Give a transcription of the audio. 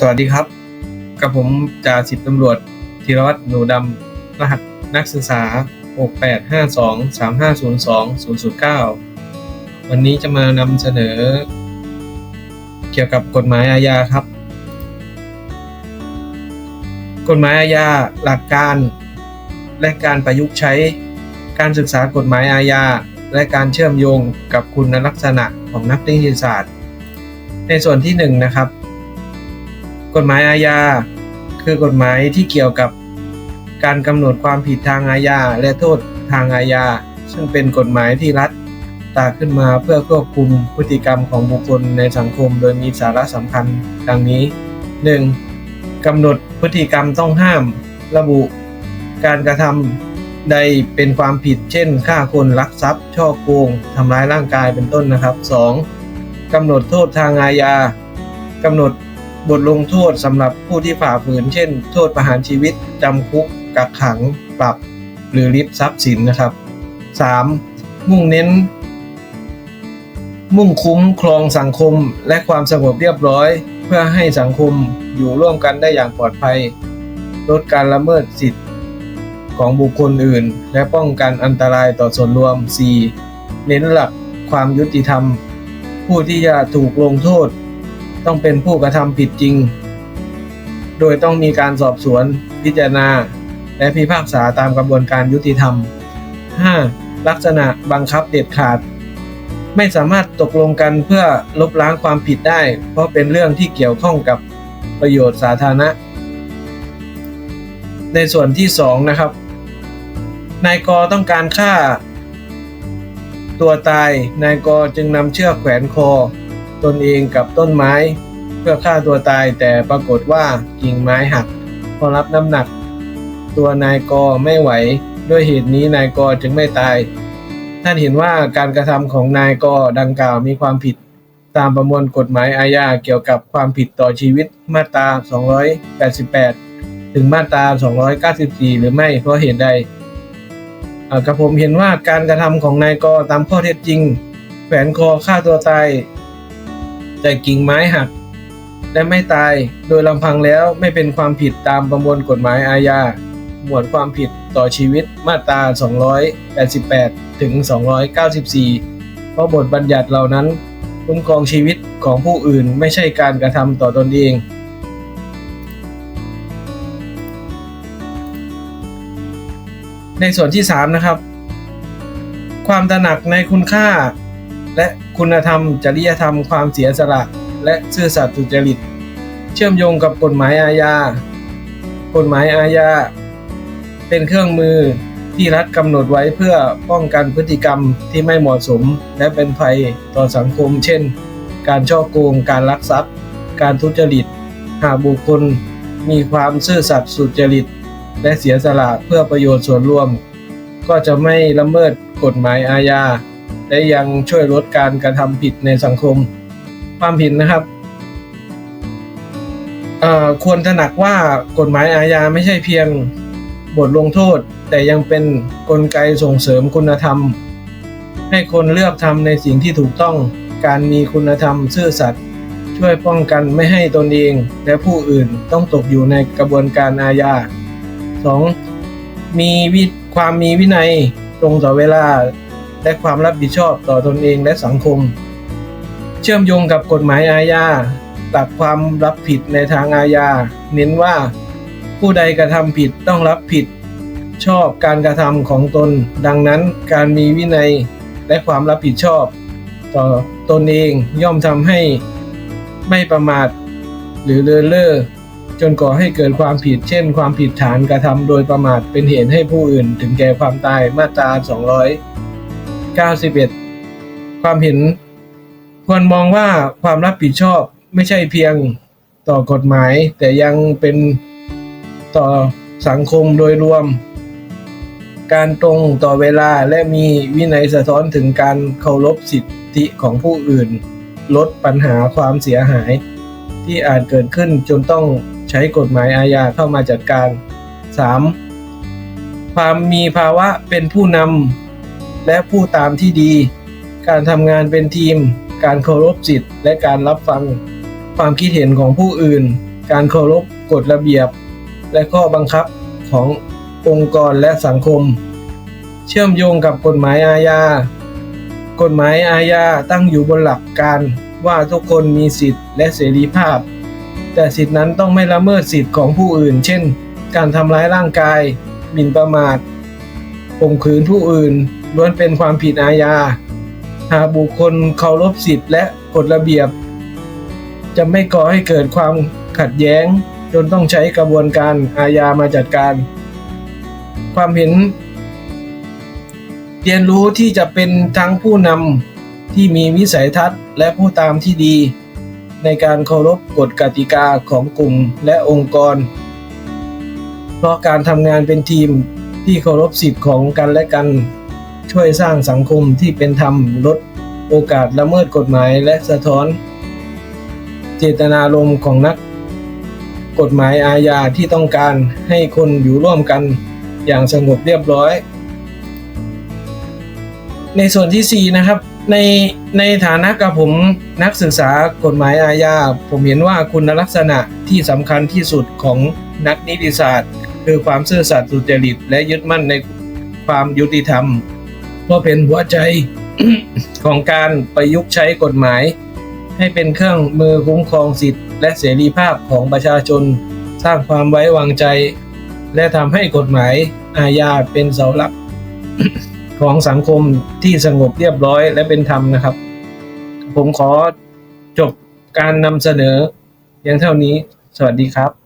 สวัสดีครับ กับผมจ่าสิบตำรวจธีรวัตรหนูดำ รหัสนักศึกษา 68523502-009 วันนี้จะมานำเสนอ เกี่ยวกับกฎหมายอาญาครับ กฎหมายอาญาหลักการ และการประยุกต์ใช้ การศึกษากฎหมายอาญา และการเชื่อมโยงกับคุณลักษณะของนักนิติศาสตร์ ในส่วนที่หนึ่งนะครับ กฎหมายอาญา คือกฎหมายที่เกี่ยวกับการกำหนดความผิดทางอาญาและโทษทางอาญา ซึ่งเป็นกฎหมายที่รัฐตาขึ้นมาเพื่อควบคุมพฤติกรรมของบุคคลในสังคม โดยมีสาระสำคัญดังนี้ 1. กำหนดพฤติกรรมต้องห้ามระบุ การกระทำใดเป็นความผิด เช่นฆ่าคนลักทรัพย์ ช่อโกงทำร้ายร่างกายเป็นต้นนะครับ 2. กำหนดโทษทางอาญากำหนด บทลงโทษสำหรับผู้ที่ฝ่าฝืน เช่น โทษประหารชีวิตจำคุก กักขัง ปรับ หรือริบทรัพย์สินนะครับ 3. มุ่งเน้น มุ่งคุ้มครองสังคมและความสงบเรียบร้อย เพื่อให้สังคมอยู่ร่วมกันได้อย่างปลอดภัย ลดการละเมิดสิทธิของบุคคลอื่น และป้องกันอันตรายต่อส่วนรวม 4. เน้นหลักความยุติธรรม ผู้ที่จะถูกลงโทษ ต้องเป็นผู้กระทำผิดจริง โดยต้องมีการสอบสวน พิจารณา และพิพากษาตามกระบวนการยุติธรรม 5. ลักษณะบังคับเด็ดขาด ไม่สามารถตกลงกันเพื่อลบล้างความผิดได้ เพราะเป็นเรื่องที่เกี่ยวข้องกับประโยชน์สาธารณะ ในส่วนที่ 2 นะครับ นายกต้องการฆ่า ตัวตาย นายกจึงนำเชือกแขวนคอ ตนเองกับต้นไม้ เพื่อฆ่าตัวตายแต่ปรากฏว่ากิ่งไม้หักพอรับน้ำหนัก ตัวนายกไม่ไหว ด้วยเหตุนี้นายกจึงไม่ตาย ท่านเห็นว่าการกระทำของนายกดังกล่าวมีความผิด ตามประมวลกฎหมายอาญาเกี่ยวกับความผิดต่อชีวิตมาตรา 288 ถึงมาตรา 294 หรือไม่เพราะเหตุใดกับผมเห็นว่าการกระทำของนายกตามข้อเท็จจริง แขวนคอฆ่าตัวตาย แต่กิ่งไม้หัก และไม่ตายโดยลำพังแล้วไม่เป็นความผิดตามประมวลกฎหมายอาญา หมวดความผิดต่อชีวิตมาตรา 288 ถึง 294 เพราะบทบัญญัติเหล่านั้นคุ้มครองชีวิตของผู้อื่นไม่ใช่การกระทำต่อตนเอง ในส่วนที่ 3 นะครับ ความตระหนักในคุณค่าและ คุณธรรม จริยธรรม ความเสียสละ และซื่อสัตย์สุจริต เชื่อมโยงกับกฎหมายอาญา กฎหมายอาญา เป็นเครื่องมือที่รัฐกำหนดไว้เพื่อป้องกันพฤติกรรมที่ไม่เหมาะสม และเป็นภัยต่อสังคม เช่น การช่อโกง การลักทรัพย์ การทุจริต หากบุคคลมีความซื่อสัตย์สุจริต และเสียสละเพื่อประโยชน์ส่วนรวม ก็จะไม่ละเมิดกฎหมายอาญา และยังช่วยลดการกระทำผิดในสังคม ความผิดนะครับควรตระหนักว่ากฎหมายอาญาไม่ใช่เพียงบทลงโทษ แต่ยังเป็นนกลไกส่งเสริมคุณธรรม ให้คนเลือกทำในสิ่งที่ถูกต้องการมีคุณธรรมซื่อสัตย์ช่วยป้องกันไม่ให้ตนเองและผู้อื่นต้องตกอยู่ในกระบวนการอาญา 2. มีวิความมีวินัยตรงต่อเวลา และความรับผิดชอบต่อตนเองและสังคม เชื่อมโยงกับกฎหมายอาญาหลักความรับผิดในทางอาญา เน้นว่าผู้ใดกระทำผิดต้องรับผิด ชอบการกระทำของตน ดังนั้นการมีวินัยและความรับผิดชอบ ต่อตนเองย่อมทำให้ไม่ประมาทหรือเลินเล่อจนก่อให้เกิดความผิด เช่น ความผิดฐานกระทำโดยประมาทเป็นเหตุให้ผู้อื่นถึงแก่ความตายมาตรา 91 ความเห็นควรมองว่าความรับผิดชอบไม่ใช่เพียงต่อกฎหมาย แต่ยังเป็นต่อสังคมโดยรวม การตรงต่อเวลาและมีวินัยสะท้อนถึงการเคารพสิทธิของผู้อื่น ลดปัญหาความเสียหาย ที่อาจเกิดขึ้นจนต้องใช้กฎหมายอาญาเข้ามาจัดการ 3. ความมีภาวะเป็นผู้นำ และผู้ตามที่ดี การทำงานเป็นทีม การเคารพสิทธิ์ และการรับฟัง ความคิดเห็นของผู้อื่น การเคารพกฎระเบียบ และข้อบังคับขององค์กรและสังคม เชื่อมโยงกับกฎหมายอาญา กฎหมายอาญาตั้งอยู่บนหลักการว่าทุกคนมีสิทธิ์และเสรีภาพ แต่สิทธินั้นต้องไม่ละเมิดสิทธิ์ของผู้อื่น เช่น การทำร้ายร่างกายหมิ่นประมาทข่มขืนผู้อื่น ล้วนเป็นความผิดอาญา หากบุคคลเคารพสิทธิและกฎระเบียบ จะไม่ก่อให้เกิดความขัดแย้ง จนต้องใช้กระบวนการอาญามาจัดการ ความเห็น เรียนรู้ที่จะเป็นทั้งผู้นำที่มีวิสัยทัศน์ และผู้ตามที่ดี ในการเคารพกฎกติกาของกลุ่มและองค์กร เพราะการทำงานเป็นทีมที่เคารพสิทธิ์ของกันและกัน ช่วยสร้างสังคมที่เป็นธรรมลดโอกาสละเมิดกฎหมายและสะท้อน เจตนารมณ์ของนัก กฎหมายอาญาที่ต้องการให้คนอยู่ร่วมกันอย่างสงบเรียบร้อย ในส่วนที่ 4 นะครับ ในในฐานะกับผมนักศึกษากฎหมายอาญา ผมเห็นว่าคุณลักษณะที่สำคัญที่สุดของนักนิติศาสตร์ คือความซื่อสัตย์สุจริตและยึดมั่นในความยุติธรรม เพราะเป็นหัวใจของการประยุกต์ใช้กฎหมาย ให้เป็นเครื่องมือคุ้มครองสิทธิและเสรีภาพของประชาชน สร้างความไว้วางใจ และทำให้กฎหมายอาญาเป็นเสาหลักของสังคมที่สงบเรียบร้อยและเป็นธรรมนะครับ ผมขอจบการนำเสนอเพียงเท่านี้ สวัสดีครับ